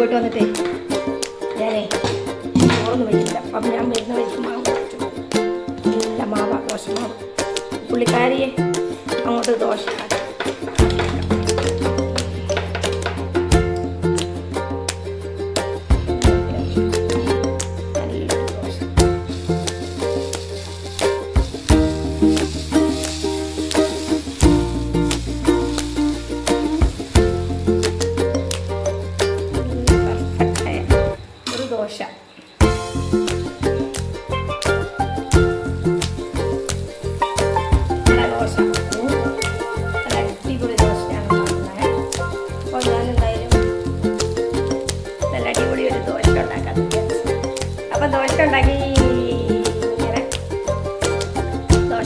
പോയിട്ട് വന്നിട്ടേ. ഞാനേ ചോറൊന്നും വയ്ക്കില്ല അപ്പം ഞാൻ വരുന്ന വഴിക്ക് മാവ് കുറച്ചു നല്ല മാവ ദോശ മാവ്. പുള്ളിക്കാരിയെ അങ്ങോട്ട് ദോശ cái gì vậy đó đỏ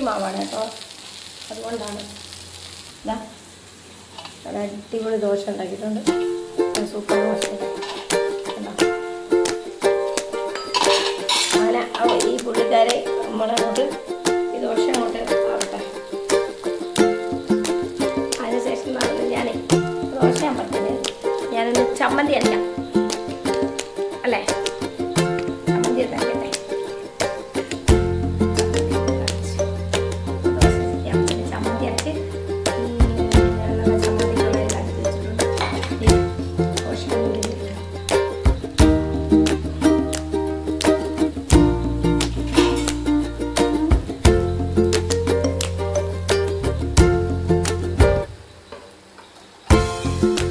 ഇറച്ചി മാവാണ് കേട്ടോ. അതുകൊണ്ടാണ്. അടിപൊളി ദോശ ഉണ്ടാക്കിയിട്ടുണ്ട്. സൂപ്പർ ദോശ അങ്ങനെ ഈ പുള്ളിക്കാരെ നമ്മളങ്ങോട്ട് ഈ ദോശ അങ്ങോട്ട് ആവട്ടെ. അതിനുശേഷം ഞാൻ ദോശ ഞാൻ പറഞ്ഞത് ഞാനൊന്ന് ചമ്മന്തി അല്ല. Bye.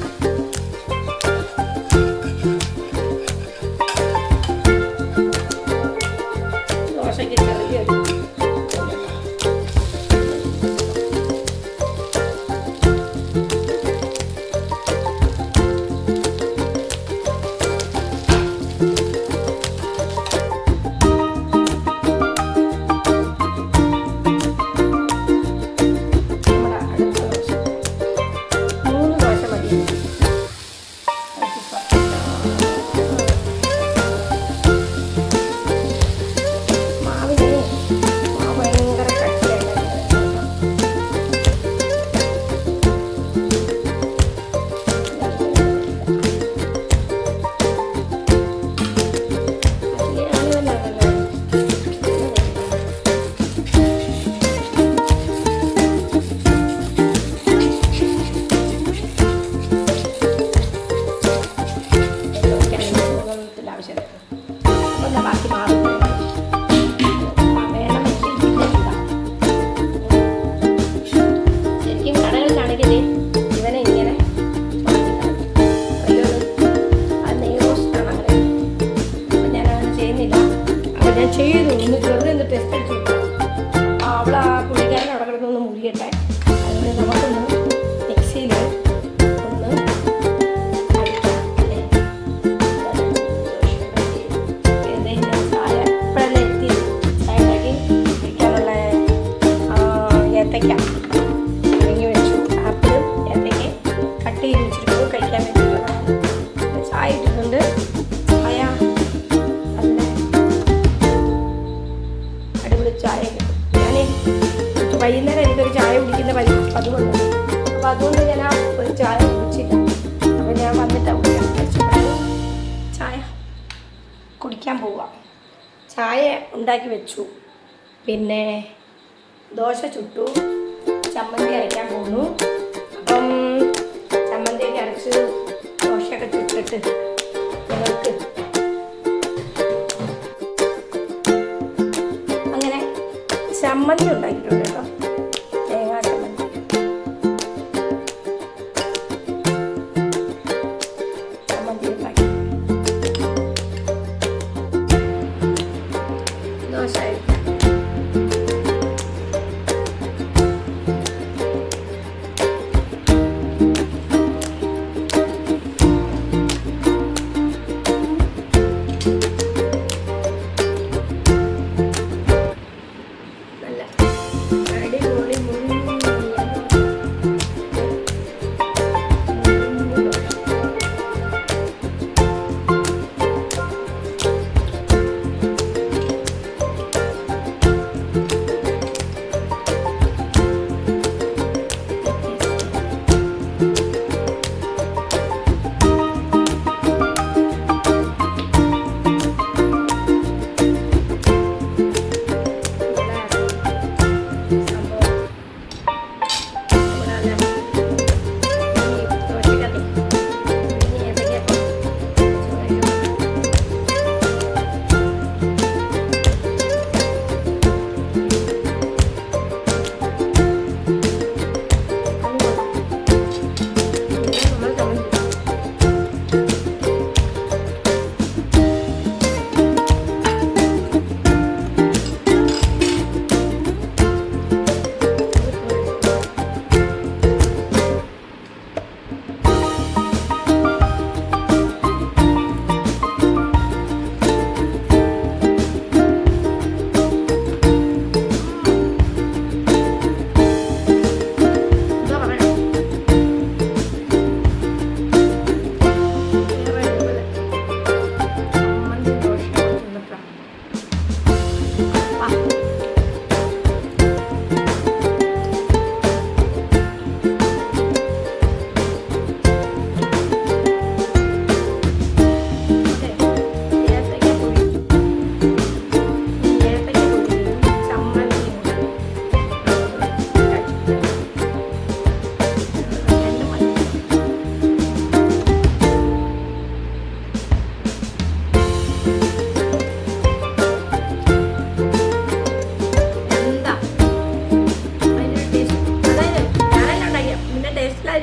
പോവാം. ചായ ഉണ്ടാക്കി വെച്ചു. പിന്നെ ദോശ ചുട്ടു. ചമ്മന്തി അരയ്ക്കാൻ പോന്നു. അപ്പം ചമ്മന്തിയൊക്കെ അരച്ച് ദോശയൊക്കെ ചുട്ടിട്ട് ഞങ്ങൾക്ക് അങ്ങനെ ചമ്മന്തി ഉണ്ടാക്കിയിട്ടുണ്ട്.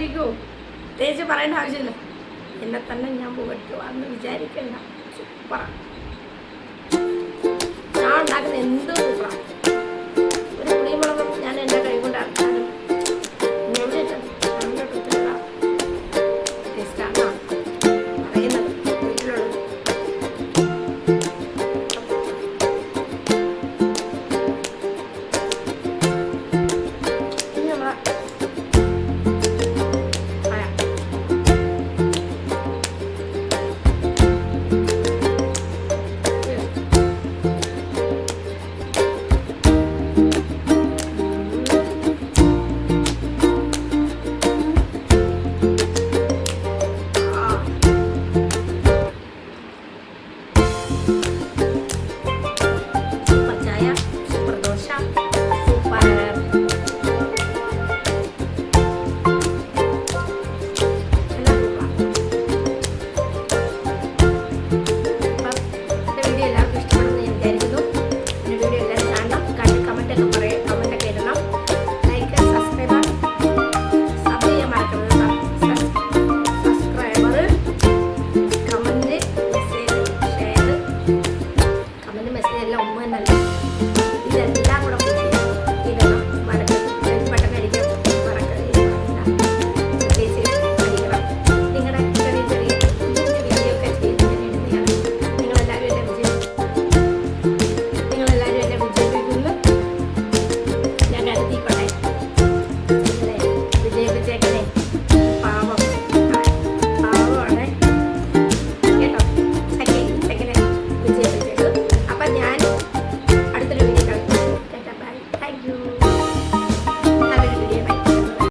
നിന്റെ തേച്ച് പറയേണ്ട ആവശ്യമില്ല. എന്നെ തന്നെ ഞാൻ പുകട്ടുക എന്ന് വിചാരിക്കണ്ട. സൂപ്പറാണ് ഞാൻ ഉണ്ടാക്കുന്ന എന്തും